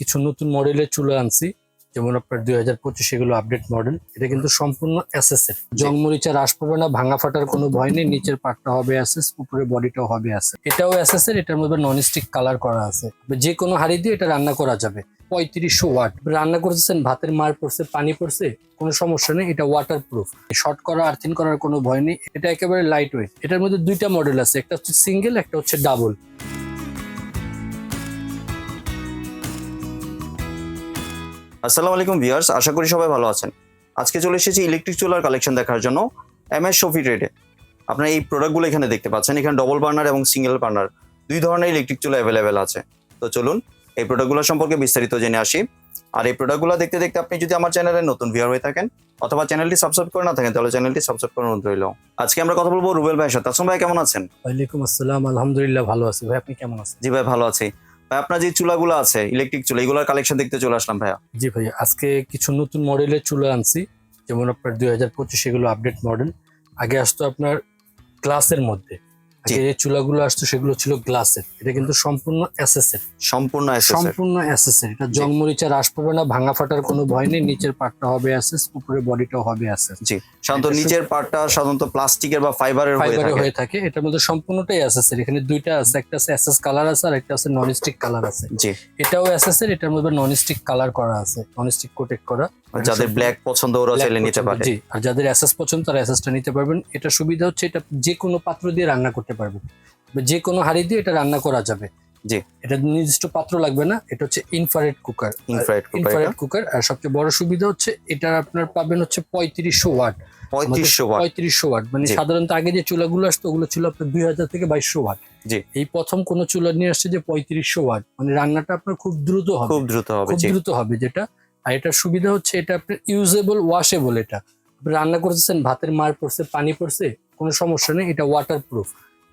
কিছু নতুন মডেলের চুলা আনছি, যেমন আপনার দুই হাজার পঁচিশ এগুলো আপডেট মডেল এটা কিন্তু সম্পূর্ণ এসএস এর জং মরিচা হ্রাস পাবে না ভাঙা ফাটার কোনো ভয় নেই, নিচের পার্টটা হবে এসএস উপরে বডিটাও হবে এসএস এটাও এসএস এর এটার মধ্যে নন স্টিক কালার করা আছে। যে কোনো হাড়ি দিয়ে এটা রান্না করা যাবে। পঁয়ত্রিশশো ওয়াট। রান্না করতেছেন, ভাতের মার পড়ছে, পানি পড়ছে, কোনো সমস্যা নেই, এটা ওয়াটার প্রুফ শর্ট করা আর্থিং করার কোনো ভয় নেই, এটা একেবারে লাইট ওয়েট এটার মধ্যে দুইটা মডেল আছে, একটা হচ্ছে সিঙ্গেল একটা হচ্ছে ডাবল আসসালামু আলাইকুম ভিউয়ার্স আশা করি সবাই ভালো আছেন। আজকে চলে এসেছি ইলেকট্রিক চুলার কালেকশন দেখার জন্য এম এস শফি ট্রেডে আপনারা এই প্রোডাক্টগুলো এখানে দেখতে পাচ্ছেন এখানে ডবল বার্নার এবং সিঙ্গেল বার্নার দুই ধরনের ইলেকট্রিক চুলা অ্যাভেলেবেল আছে। তো চলুন এই প্রোডাক্টগুলো সম্পর্কে বিস্তারিত জেনে আসি। আর এই প্রোডাক্টগুলো দেখতে দেখতে আপনি যদি আমার চ্যানেলে নতুন ভিউয়ার হয়ে থাকেন অথবা চ্যানেলটি সাবস্ক্রাইব করে না থাকেন তাহলে চ্যানেলটি সাবস্ক্রাইব করে অনুরোধ রইল। আজকে আমরা কথা বলব রুবেল ভাইয়ের সাথে। আসুন ভাই কেমন আছেন? ওয়ালাইকুম আসসালাম আলহামদুলিল্লাহ ভালো আছি। ভাই আপনি কেমন আছেন? জি ভাই ভালো আছি। আপনার যে চুলাগুলো আছে ইলেকট্রিক চুলা, এগুলোর কালেকশন দেখতে চলে আসলাম ভাইয়া। জি ভাইয়া আজকে কিছু নতুন মডেলের চুলা আনছি। যেমন আপনার দুই হাজার পঁচিশ এগুলো আপডেট মডেল আগে আসতো আপনার গ্লাসের মধ্যে। যে চুলাগুলো আসতো সেগুলো ছিল গ্লাসের এটা কিন্তু সম্পূর্ণ সম্পূর্ণ সম্পূর্ণ এটা হ্রাস পাবে না ভাঙা ফাটার কোনো ভয় নেই নিচের পার্টটা হবে এসএস উপরে বডিটাও হবে এসএস জি। সাধারণত নিচের পার্টটা সাধারণত প্লাস্টিকের বা ফাইবারের হয়ে থাকে। এটার মধ্যে সম্পূর্ণটাই এখানে দুইটা আছে একটা আছে এসএস কালার আছে আর একটা আছে নন স্টিক কালার আছে। জি। এটাও এর এটার মধ্যে নন স্টিক কালার করা আছে নন স্টিক কোটেড করা যাদের ব্ল্যাক পছন্দ ওরা চাইলে নিতে পারে। জি। আর যাদের এসএস পছন্দ তারা এসএসটা নিতে পারবেন। এটা সুবিধা হচ্ছে এটা যে কোনো পাত্র দিয়ে রান্না করতে পারবেন বা যে কোনো হাড়ি দিয়ে এটা রান্না করা যাবে। জি। এটা নির্দিষ্ট পাত্র লাগবে না এটা হচ্ছে infrared cooker infrared infrared cooker আর সবচেয়ে বড় সুবিধা হচ্ছে এটা আপনার পাবেন হচ্ছে পঁয়ত্রিশশো ওয়াট। পঁয়ত্রিশশো ওয়াট। পঁয়ত্রিশশো ওয়াট মানে সাধারণত আগে যে চুলাগুলো আসতো ওগুলো ছিল আপনার দুই হাজার থেকে বাইশশো ওয়াট। জি। এই প্রথম কোন চুলা নিয়ে আসছে যে পঁয়ত্রিশশো ওয়াট মানে রান্নাটা আপনার খুব দ্রুত হবে। খুব দ্রুত হবে খুব দ্রুত হবে যেটা। আর এটার সুবিধা হচ্ছে এটা আপনার ইউজেবল ওয়াশেবল এটা। রান্না করতেছেন ভাতের মার পড়ছে পানি পড়ছে কোনো সমস্যা নেই এটা ওয়াটার প্রুফ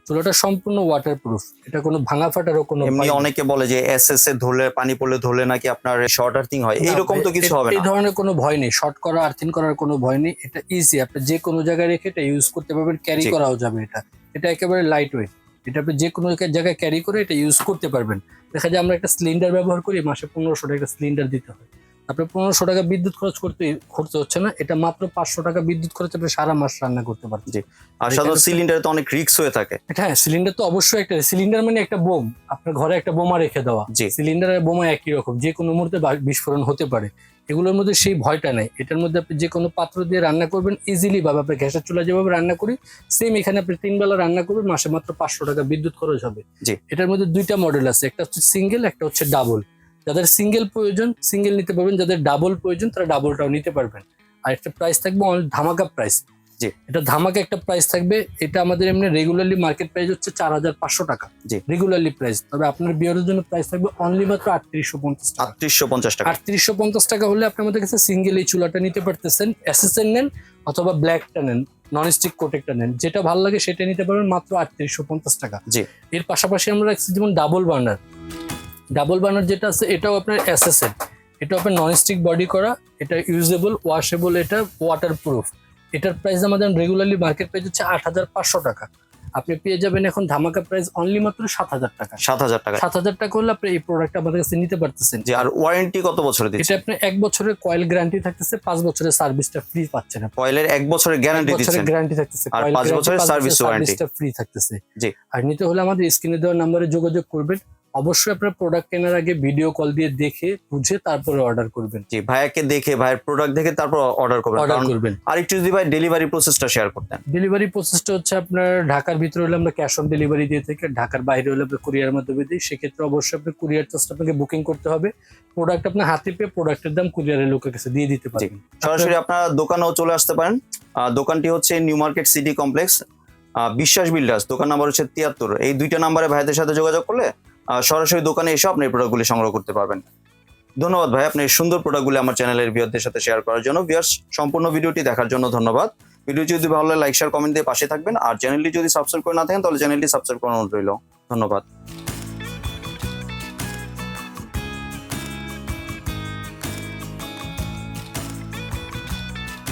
চুলাটা সম্পূর্ণ ওয়াটার প্রুফ এটা কোনো ভাঙা ফাটারও কোনো এমনি অনেকে বলে যে এস এস এ ধরলে পানি পড়লে ধরলে নাকি আপনার শর্ট আর্থিং হয়। না, এইরকম তো কিছু হবে এই ধরনের কোনো ভয় নেই। শর্ট করা আর্থিং করার কোনো ভয় নেই। এটা ইজি আপনি যে কোনো জায়গায় রেখে এটা ইউজ করতে পারবেন ক্যারি করাও যাবে এটা। এটা একেবারে লাইট ওয়েট এটা আপনি যে কোনো জায়গায় ক্যারি করে এটা ইউজ করতে পারবেন। দেখা যায় আমরা একটা সিলিন্ডার ব্যবহার করি মাসে পনেরোশো টাকা একটা সিলিন্ডার দিতে হয়। আপনার পনেরোশো টাকা বিদ্যুৎ খরচ করতে খরচ হচ্ছে না এটা মাত্র পাঁচশো টাকা বিদ্যুৎ খরচ আপনি সারা মাস রান্না করতে পারবেন। আর সাধারণত সিলিন্ডারে তো অনেক রিক্স হয়ে থাকে। হ্যাঁ সিলিন্ডার তো অবশ্যই একটা সিলিন্ডার মানে একটা বোম আপনার ঘরে একটা বোমা রেখে দেওয়া। জি। সিলিন্ডার আর বোমা একই রকম যে কোনো মুহূর্তে বিস্ফোরণ হতে পারে। এগুলোর মধ্যে সেই ভয়টা নেই। এটার মধ্যে আপনি যে কোনো পাত্র দিয়ে রান্না করবেন ইজিলি ভাবে আপনি গ্যাসের চুলা যেভাবে রান্না করি সেম এখানে আপনি তিন বেলা রান্না করবেন মাসে মাত্র পাঁচশো টাকা বিদ্যুৎ খরচ হবে। জি। এটার মধ্যে দুইটা মডেল আছে একটা হচ্ছে সিঙ্গেল একটা হচ্ছে ডাবল যাদের সিঙ্গেল প্রয়োজন সিঙ্গেল নিতে পারবেন যাদের ডাবল প্রয়োজন তারা ডাবলটাও নিতে পারবেন। আর একটা প্রাইস থাকবে ধামাকা প্রাইস জি। এটা ধামাকা একটা প্রাইস থাকবে। এটা আমাদের এমনি রেগুলারলি মার্কেট প্রাইস হচ্ছে চার হাজার পাঁচশো টাকা। জি। রেগুলারলি প্রাইস তবে আপনার বিয়ের জন্য প্রাইস থাকবে অনলি মাত্র আটত্রিশশো পঞ্চাশ টাকা। আটত্রিশশো পঞ্চাশ টাকা। আটত্রিশশো পঞ্চাশ টাকা হলে আপনি আমাদের কাছে সিঙ্গেল এই চুলাটা নিতে পারতেছেন। এসএসএন নেন অথবা ব্ল্যাকটা নেন নন স্টিক কোটেকটা নেন। যেটা ভালো লাগে সেটা নিতে পারবেন মাত্র আটত্রিশশো পঞ্চাশ টাকা। জি। এর পাশাপাশি আমরা রাখছি যেমন ডাবল বার্নার ডাবল বার্নার যেটা আছে এটাও আপনার এসএসএন এটা আপনার নন স্টিক বডি করা এটা ইউজেবল ওয়াশেবল এটা ওয়াটার প্রুফ এটার প্রাইস আমাদের রেগুলারলি মার্কেট প্রাইস হচ্ছে আট হাজার পাঁচশো টাকা। আপনি পেয়ে যাবেন এখন ধামাকা প্রাইস অনলি মাত্র সাত হাজার টাকা। সাত হাজার টাকা। সাত হাজার টাকা হলে আপনি এই প্রোডাক্ট আমাদের কাছে নিতে পারতেছেন। যে আর ওয়ারেন্টি কত বছরের দিচ্ছে এটা আপনি এক বছরের কয়েল গ্যারান্টি থাকতেছে পাঁচ বছরের সার্ভিসটা ফ্রি পাচ্ছেন। কয়েলের এক বছরের গ্যারান্টি দিচ্ছেন। গ্যারান্টি থাকতেছে। আর পাঁচ বছরের warranty। সার্ভিসটা ফ্রি থাকতেছে। জি। আর নিতে হলে আমাদের স্ক্রিনে দেওয়া নাম্বারে যোগাযোগ করবেন। অবশ্যই আপনার প্রোডাক্ট কেনার আগে ভিডিও কল দিয়ে দেখে বুঝে তারপরে অর্ডার করবেন। জি ভাইয়াকে দেখে ভাইয়ের প্রোডাক্ট দেখে তারপর অর্ডার করবেন। অর্ডার করবেন। আরেকটু যদি ভাই ডেলিভারি প্রসেসটা শেয়ার করতেন। ডেলিভারি প্রসেসটা হচ্ছে আপনার ঢাকার ভিতরে হলে আমরা ক্যাশ অন ডেলিভারি দিয়ে থাকি আর ঢাকার বাইরে হলে আমরা কুরিয়ার মাধ্যমে দিই। সেক্ষেত্রে অবশ্যই আপনি কুরিয়ার চার্জটা আপনাকে বুকিং করতে হবে। প্রোডাক্ট আপনার হাতে পেয়ে প্রোডাক্টের দাম কুরিয়ারের লোকের কাছে দিয়ে দিতে পারবেন। সরাসরি আপনারা দোকানেও চলে আসতে পারেন। দোকানটি হচ্ছে new market city complex Biswas builders দোকান নাম্বার হচ্ছে তিয়াত্তর। এই দুইটা নাম্বারে ভাইদের সাথে যোগাযোগ করলে সরাসরি দোকানে এসে আপনি এই প্রোডাক্টগুলি সংগ্রহ করতে পারবেন। ধন্যবাদ ভাই, আপনি সুন্দর প্রোডাক্টগুলি আমার চ্যানেলের ভিউয়ারদের সাথে শেয়ার করার জন্য। ভিউয়ার্স, সম্পূর্ণ ভিডিওটি দেখার জন্য ধন্যবাদ। ভিডিওটি যদি ভালো লাগে লাইক শেয়ার কমেন্ট দিয়ে পাশে থাকবেন। আর চ্যানেলটি যদি সাবস্ক্রাইব করে না থাকেন, তাহলে চ্যানেলটি সাবস্ক্রাইব করানো রইল। ধন্যবাদ।